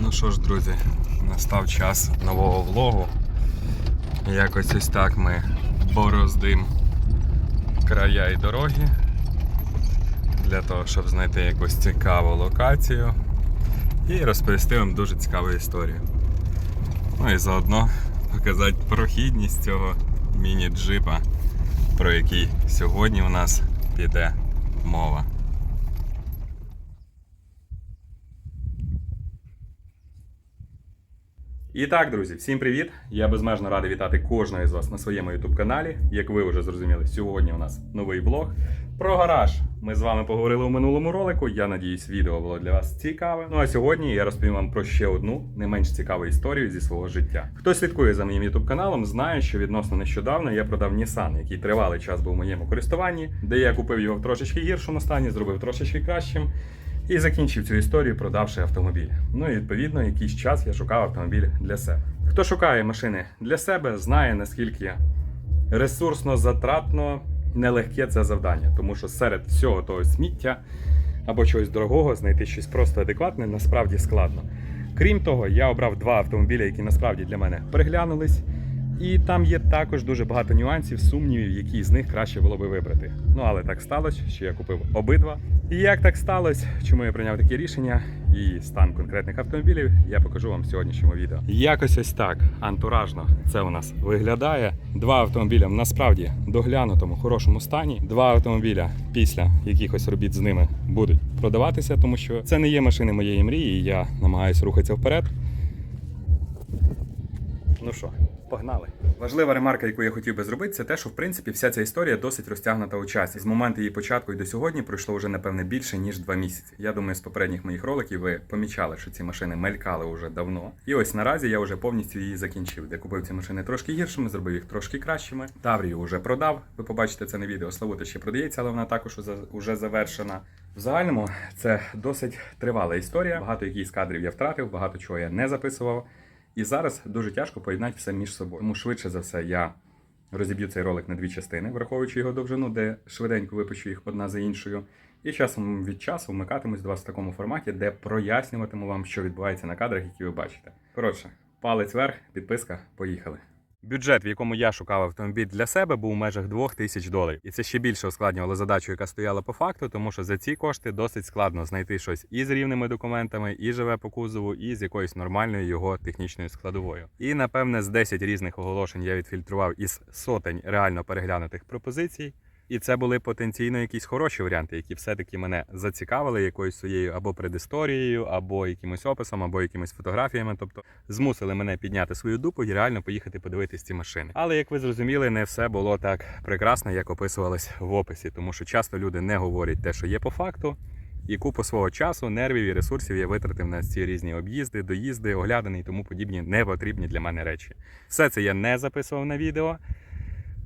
Ну що ж, друзі, настав час нового влогу. Якось ось так ми бороздим края і дороги для того, щоб знайти якусь цікаву локацію і розповісти вам дуже цікаву історію. Ну і заодно показати прохідність цього міні-джипа, про який сьогодні у нас піде мова. І так, друзі, всім привіт! Я безмежно радий вітати кожного із вас на своєму youtube каналі. Як ви вже зрозуміли, сьогодні у нас новий блог про гараж. Ми з вами поговорили у минулому ролику. Я надіюсь, відео було для вас цікаве. Ну а сьогодні я розповім вам про ще одну не менш цікаву історію зі свого життя. Хто слідкує за моїм youtube каналом, знає, що відносно нещодавно я продав Nissan, який тривалий час був у моєму користуванні, де я купив його в трошечки гіршому стані, зробив трошечки кращим. І закінчив цю історію, продавши автомобіль. Ну і відповідно, якийсь час я шукав автомобіль для себе. Хто шукає машини для себе, знає наскільки ресурсно затратно нелегке це завдання, тому що серед всього того сміття або чогось дорогого знайти щось просто адекватне насправді складно. Крім того, я обрав два автомобілі, які насправді для мене переглянулись. І там є також дуже багато нюансів, сумнівів, які з них краще було би вибрати. Ну але так сталося, що я купив обидва. І як так сталося, чому я прийняв таке рішення і стан конкретних автомобілів, я покажу вам в сьогоднішньому відео. Якось ось так антуражно це у нас виглядає. Два автомобіля в насправді доглянутому хорошому стані. Два автомобіля після якихось робіт з ними будуть продаватися, тому що це не є машини моєї мрії. і Я намагаюся рухатися вперед. Ну що, погнали. Важлива ремарка, яку я хотів би зробити, це те, що в принципі вся ця історія досить розтягнута у часі. З моменту її початку і до сьогодні пройшло вже напевне більше ніж два місяці. Я думаю, з попередніх моїх роликів ви помічали, що ці машини мелькали вже давно. І ось наразі я вже повністю її закінчив. Де купив ці машини трошки гіршими, зробив їх трошки кращими. Таврію вже продав. Ви побачите це на відео. Славута ще продається, але вона також уже завершена. В загальному це досить тривала історія. Багато якихось кадрів я втратив, багато чого я не записував. І зараз дуже тяжко поєднати все між собою. Тому швидше за все я розіб'ю цей ролик на дві частини, враховуючи його довжину, де швиденько випущу їх одна за іншою. І часом від часу вмикатимусь до вас в такому форматі, де прояснюватиму вам, що відбувається на кадрах, які ви бачите. Коротше, палець вверх, підписка, поїхали. Бюджет, в якому я шукав автомобіль для себе, був у межах 2000 доларів. І це ще більше ускладнювало задачу, яка стояла по факту, тому що за ці кошти досить складно знайти щось і з рівними документами, і живе по кузову, і з якоюсь нормальною його технічною складовою. І напевне з 10 різних оголошень я відфільтрував із сотень реально переглянутих пропозицій. І це були потенційно якісь хороші варіанти, які все-таки мене зацікавили якоюсь своєю або предісторією, або якимось описом, або якимись фотографіями. Тобто змусили мене підняти свою дупу і реально поїхати подивитись ці машини. Але як ви зрозуміли, не все було так прекрасно, як описувалось в описі, тому що часто люди не говорять те, що є по факту. І купу свого часу, нервів і ресурсів я витратив на ці різні об'їзди, доїзди, оглядини і тому подібні непотрібні для мене речі. Все це я не записував на відео.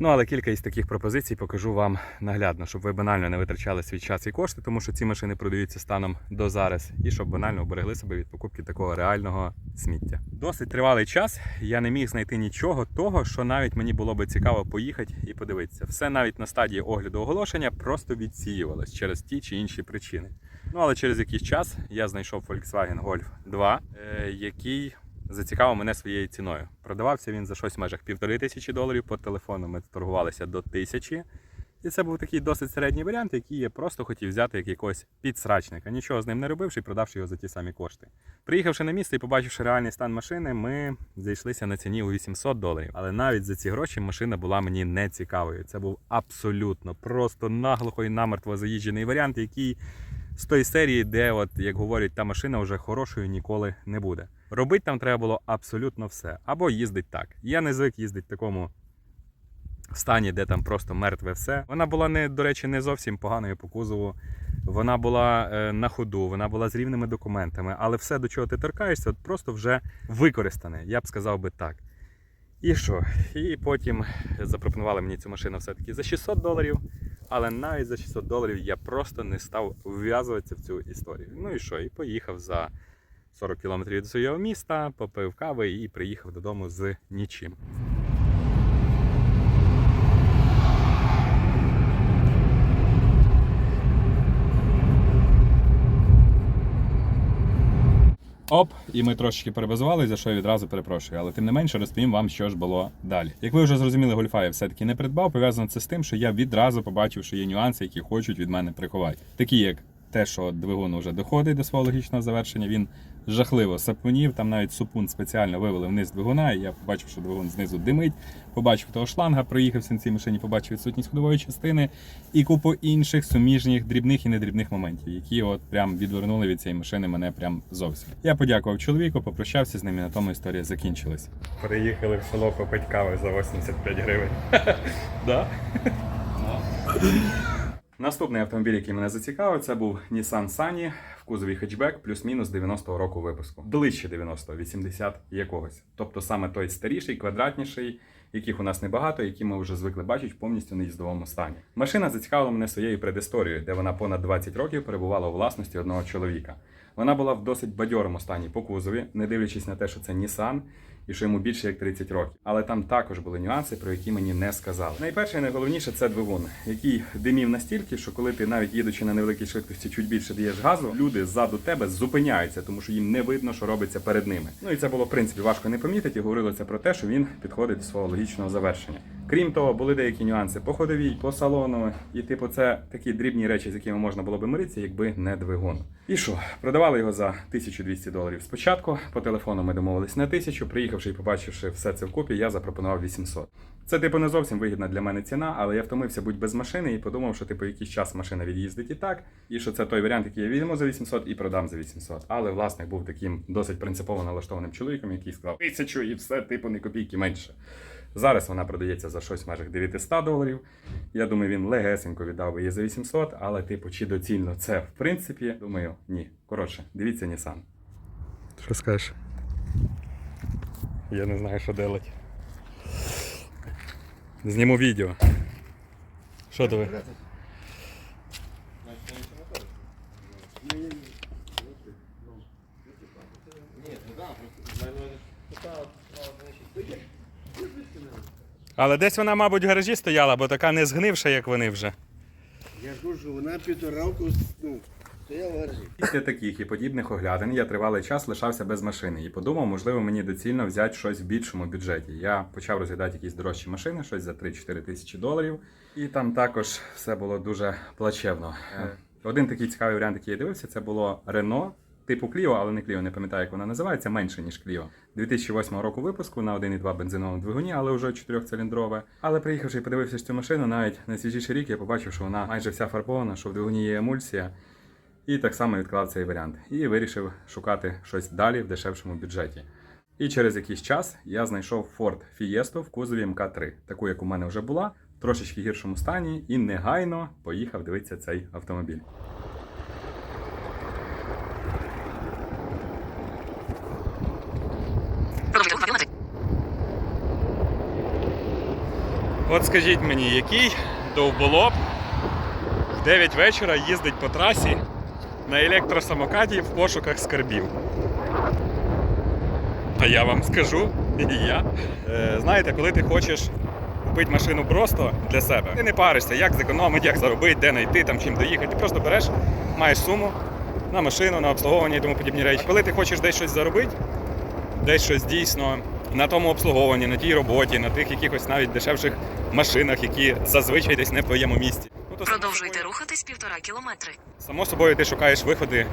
Ну, але кілька із таких пропозицій покажу вам наглядно, щоб ви банально не витрачали свій час і кошти, тому що ці машини продаються станом до зараз, і щоб банально оберегли себе від покупки такого реального сміття. Досить тривалий час я не міг знайти нічого того, що навіть мені було би цікаво поїхати і подивитися. Все навіть на стадії огляду оголошення просто відсіювалось через ті чи інші причини. Ну але через якийсь час я знайшов Volkswagen Golf 2, е, який зацікавив мене своєю ціною. Продавався він за щось в межах півтори тисячі доларів. По телефону ми торгувалися до тисячі. І це був такий досить середній варіант, який я просто хотів взяти як якогось підсрачника, нічого з ним не робивши і продавши його за ті самі кошти. Приїхавши на місце і побачивши реальний стан машини, ми зайшлися на ціні у 800 доларів. Але навіть за ці гроші машина була мені не цікавою. Це був абсолютно просто наглухо і намертво заїжджений варіант, який з тої серії, де, от, як говорять, та машина вже хорошою ніколи не буде. Робити там треба було абсолютно все. Або їздить так. Я не звик їздити в такому стані, де там просто мертве все. Вона була не, до речі, не зовсім поганою по кузову. Вона була е, на ходу, вона була з рівними документами, але все, до чого ти торкаєшся, от просто вже використане, я б сказав би так. І що? І потім запропонували мені цю машину все-таки за 600 доларів. Але навіть за 600 доларів я просто не став вв'язуватися в цю історію. Ну і що? І поїхав за 40 кілометрів від свого міста, попив кави і приїхав додому з нічим. Оп, і ми трошечки перебазували, за що я відразу перепрошую. Але тим не менше розповім вам, що ж було далі. Як ви вже зрозуміли, гольфа я все-таки не придбав. Пов'язано це з тим, що я відразу побачив, що є нюанси, які хочуть від мене приховати. Такі як те, що двигун вже доходить до свого логічного завершення, він жахливо сапунів. Там навіть супун спеціально вивели вниз двигуна, і я побачив, що двигун знизу димить. Побачив того шланга, проїхався на цій машині, побачив відсутність ходової частини і купу інших суміжних дрібних і недрібних моментів, які от прям відвернули від цієї машини мене прям зовсім. Я подякував чоловіку, попрощався з ним і на тому історія закінчилась. Приїхали в село попити кави за 85 гривень. Да? Наступний автомобіль, який мене зацікавив, це був Nissan Sunny кузові хетчбек плюс-мінус 90-го року випуску. Ближче 90-го, 80 якогось. Тобто саме той старіший, квадратніший, яких у нас небагато, які ми вже звикли бачити в повністю неїздовому стані. Машина зацікавила мене своєю предісторією, де вона понад 20 років перебувала у власності одного чоловіка. Вона була в досить бадьорому стані по кузові, не дивлячись на те, що це Nissan і що йому більше як 30 років. Але там також були нюанси, про які мені не сказали. Найперше і найголовніше це двигун, який димів настільки, що коли ти навіть їдучи на невеликій швидкості, чуть більше даєш газу, люди ззаду тебе зупиняються, тому що їм не видно, що робиться перед ними. Ну і це було в принципі важко не помітити. Говорилося про те, що він підходить до свого логічного завершення. Крім того, були деякі нюанси по ходовій, по салону, і типу, це такі дрібні речі, з якими можна було би миритися, якби не двигун. І що, продавали його за 1200 доларів спочатку. По телефону ми домовились на 1000, Приїхавши і побачивши все це вкупі, я запропонував 800. Це типу не зовсім вигідна для мене ціна, але я втомився будь без машини і подумав, що типу якийсь час машина від'їздить і так, і що це той варіант, який я візьму за 800 і продам за 800. Але власник був таким досить принципово налаштованим чоловіком, який сказав 1000 і все, типу, не копійки менше. Зараз вона продається за щось в межах 900 доларів. Я думаю, він легесенько віддав би її за 800, але, типу, чи доцільно це в принципі, думаю, ні. Коротше, дивіться Nissan. Що скажеш? Я не знаю, що делать. Зніму відео. Що ви? Але десь вона, мабуть, в гаражі стояла, бо така не згнивша, як вони вже. Я кажу, вона півтора року ну, стояла в гаражі. Після таких і подібних оглядин я тривалий час лишався без машини і подумав, можливо, мені доцільно взяти щось в більшому бюджеті. Я почав розглядати якісь дорожчі машини, щось за 3-4 тисячі доларів. І там також все було дуже плачевно. Е, Один такий цікавий варіант, який я дивився, це було Renault. Типу Clio, але не Clio, не пам'ятаю, як вона називається, менше, ніж Clio. 2008 року випуску на 1,2 бензиновому двигуні, але вже 4-циліндрове. Але приїхавши і подивився цю машину, навіть на свіжіший рік я побачив, що вона майже вся фарбована, що в двигуні є емульсія. І так само відклав цей варіант. І вирішив шукати щось далі в дешевшому бюджеті. І через якийсь час я знайшов Ford Fiesta в кузові МК3, таку, як у мене вже була, в трошечки гіршому стані, і негайно поїхав дивитися цей автомобіль. От скажіть мені, який довболоб в 9 вечора їздить по трасі на електросамокаті в пошуках скарбів? Та я вам скажу, я. Е, знаєте, коли ти хочеш купити машину просто для себе, ти не паришся, як зекономити, як заробити, де знайти, там чим доїхати. Ти просто береш, маєш суму на машину, на обслуговування і тому подібні речі. Коли ти хочеш десь щось заробити, десь щось дійсно на тому обслуговуванні, на тій роботі, на тих якихось навіть дешевших машинах, які зазвичай десь не в твоєму місті. То само Продовжуйте собою- рухатись півтора кілометри. Само собою ти шукаєш виходи,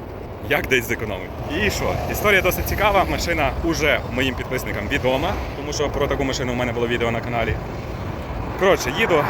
як десь зекономити. І що? Історія досить цікава. Машина уже моїм підписникам відома, тому що про таку машину у мене було відео на каналі. Коротше, їду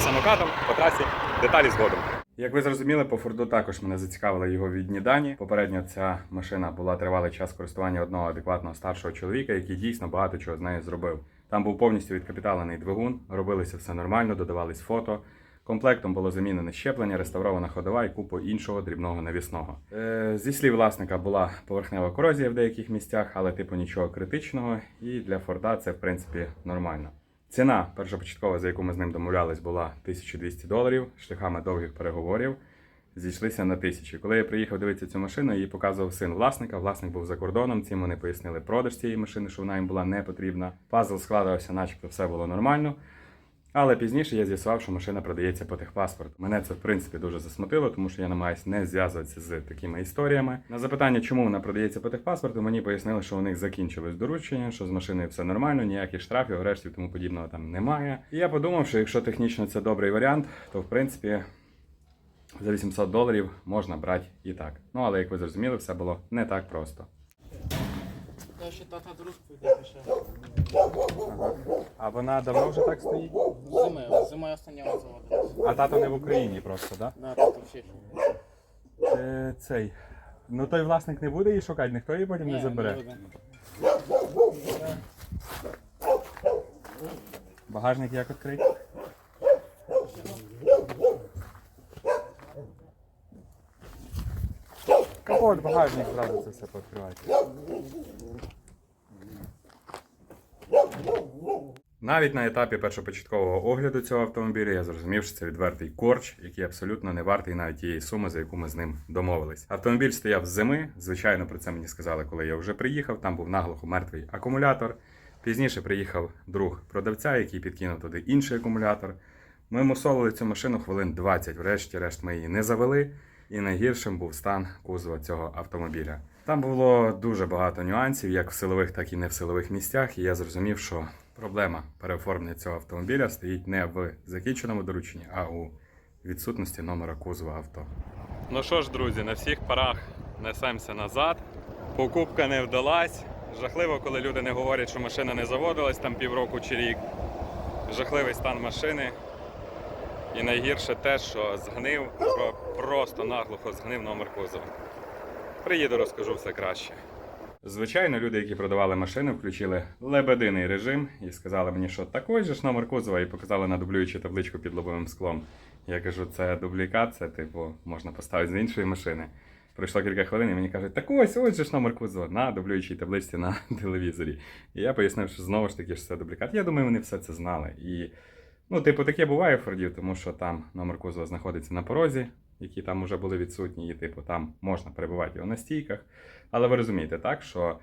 самокатом по трасі, деталі згодом. Як ви зрозуміли, по Форду також мене зацікавили його відні дані. Попередньо ця машина була тривалий час користування одного адекватного старшого чоловіка, який дійсно багато чого з нею зробив. Там був повністю відкапіталений двигун, робилося все нормально, додавались фото. Комплектом було замінене щеплення, реставрована ходова і купу іншого дрібного навісного. Е, зі слів власника була поверхнева корозія в деяких місцях, але типу нічого критичного. І для Форда це в принципі нормально. Ціна першопочаткова, за яку ми з ним домовлялись, була 1200 доларів шляхами довгих переговорів. Зійшлися на тисячі. Коли я приїхав дивитися цю машину, її показував син власника. Власник був за кордоном. Цим вони пояснили продаж цієї машини, що вона їм була не потрібна. Пазл складався, начебто все було нормально. Але пізніше я з'ясував, що машина продається по техпаспорту. Мене це в принципі дуже засмутило, тому що я намагаюся не зв'язуватися з такими історіями. На запитання, чому вона продається по техпаспорту, мені пояснили, що у них закінчилось доручення, що з машиною все нормально, ніяких штрафів, арештів, тому подібного там немає. І я подумав, що якщо технічно це добрий варіант, то в принципі за 800 доларів можна брати і так. Ну але як ви зрозуміли, все було не так просто. Та ще тата друг прийде пише. А вона давно вже так стоїть? Зимою, зимою останнього заводу. А тато не в Україні просто, так? Да, тато в Чехії. Е, цей. Ну той власник не буде її шукати, ніхто її потім не Ні, забере. буде. Багажник як відкрити? Капот, багажник зразу це все пооткривайте. Навіть на етапі першопочаткового огляду цього автомобіля я зрозумів, що це відвертий корч, який абсолютно не вартий навіть тієї суми, за яку ми з ним домовились. Автомобіль стояв з зими. Звичайно, про це мені сказали, коли я вже приїхав. Там був наглухо мертвий акумулятор. Пізніше приїхав друг продавця, який підкинув туди інший акумулятор. Ми мусолили цю машину хвилин 20. Врешті-решт ми її не завели. І найгіршим був стан кузова цього автомобіля. Там було дуже багато нюансів, як в силових, так і не в силових місцях. І я зрозумів, що проблема переоформлення цього автомобіля стоїть не в закінченому дорученні, а у відсутності номера кузова авто. Ну що ж, друзі, на всіх парах несемося назад. Покупка не вдалась. Жахливо, коли люди не говорять, що машина не заводилась там півроку чи рік. Жахливий стан машини. І найгірше те, що згнив, просто наглухо згнив номер кузова. Приїду, розкажу все краще. Звичайно, люди, які продавали машини, включили лебединий режим і сказали мені, що такий же ж номер кузова, і показали на дублюючу табличку під лобовим склом. Я кажу, це дублікат, це типу можна поставити з іншої машини. Пройшло кілька хвилин, і мені кажуть, так ось, ось же ж номер кузова на дублюючій табличці на телевізорі. І я пояснив, що знову ж таки що це дублікат. Я думаю, вони все це знали. І Ну, типу, таке буває в Фордів, тому що там номер кузова знаходиться на порозі, які там вже були відсутні, і типу там можна перебувати його на стійках. Але ви розумієте, так, що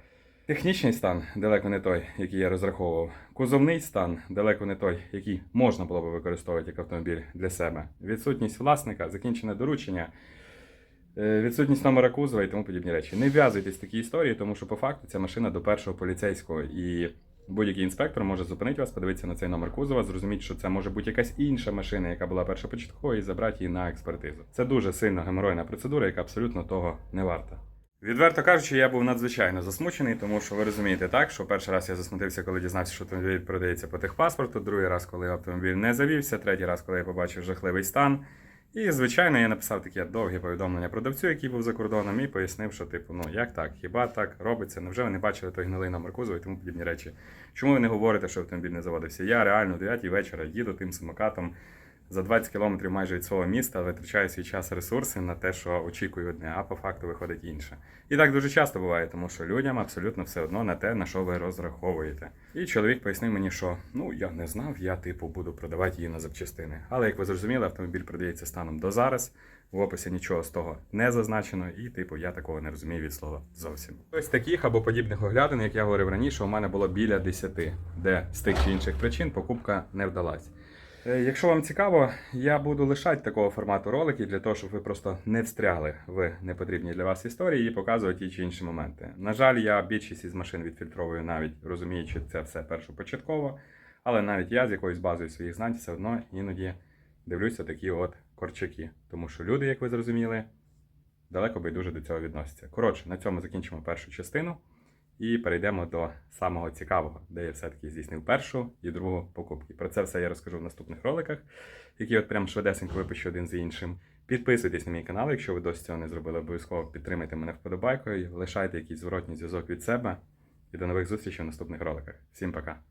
технічний стан далеко не той, який я розраховував. Кузовний стан далеко не той, який можна було би використовувати як автомобіль для себе. Відсутність власника, закінчене доручення. е, Відсутність номера кузова і тому подібні речі. Не вв'язуйтесь в такі історії, тому що по факту ця машина до першого поліцейського і Будь-який інспектор може зупинити вас, подивитися на цей номер кузова, зрозуміти, що це може бути якась інша машина, яка була першопочаткова, і забрати її на експертизу. Це дуже сильно геморойна процедура, яка абсолютно того не варта. Відверто кажучи, я був надзвичайно засмучений, тому що ви розумієте так, що перший раз я засмутився, коли дізнався, що автомобіль продається по техпаспорту, другий раз, коли автомобіль не завівся, третій раз, коли я побачив жахливий стан. І, звичайно, я написав таке довге повідомлення продавцю, який був за кордоном, і пояснив, що, типу, ну як так, хіба так робиться? Невже ви не бачили той гнилий номер кузова і тому подібні речі? Чому ви не говорите, що автомобіль не заводився? Я реально о 9 вечора їду тим самокатом за 20 кілометрів майже від свого міста, витрачаю свій час ресурси на те, що очікую одне, а по факту виходить інше. І так дуже часто буває, тому що людям абсолютно все одно на те, на що ви розраховуєте. І чоловік пояснив мені, що ну я не знав, я типу буду продавати її на запчастини. Але як ви зрозуміли, автомобіль продається станом до зараз. В описі нічого з того не зазначено, і типу я такого не розумію від слова зовсім. Ось таких або подібних оглядин, як я говорив раніше, у мене було біля 10, де з тих чи інших причин покупка не вдалась. Е, Якщо вам цікаво, я буду лишати такого формату роликів для того, щоб ви просто не встрягли в непотрібні для вас історії і показувати ті чи інші моменти. На жаль, я більшість із машин відфільтровую навіть розуміючи це все першопочатково, але навіть я з якоюсь базою своїх знань все одно іноді дивлюся такі от корчаки. Тому що люди, як ви зрозуміли, далеко байдуже до цього відносяться. Коротше, на цьому закінчимо першу частину. І перейдемо до самого цікавого, де я все-таки здійснив першу і другу покупки. Про це все я розкажу в наступних роликах, які от прям швидесенько випущу один за іншим. Підписуйтесь на мій канал, якщо ви досі цього не зробили, обов'язково підтримайте мене вподобайкою, лишайте якийсь зворотній зв'язок від себе. І до нових зустрічей в наступних роликах. Всім пока!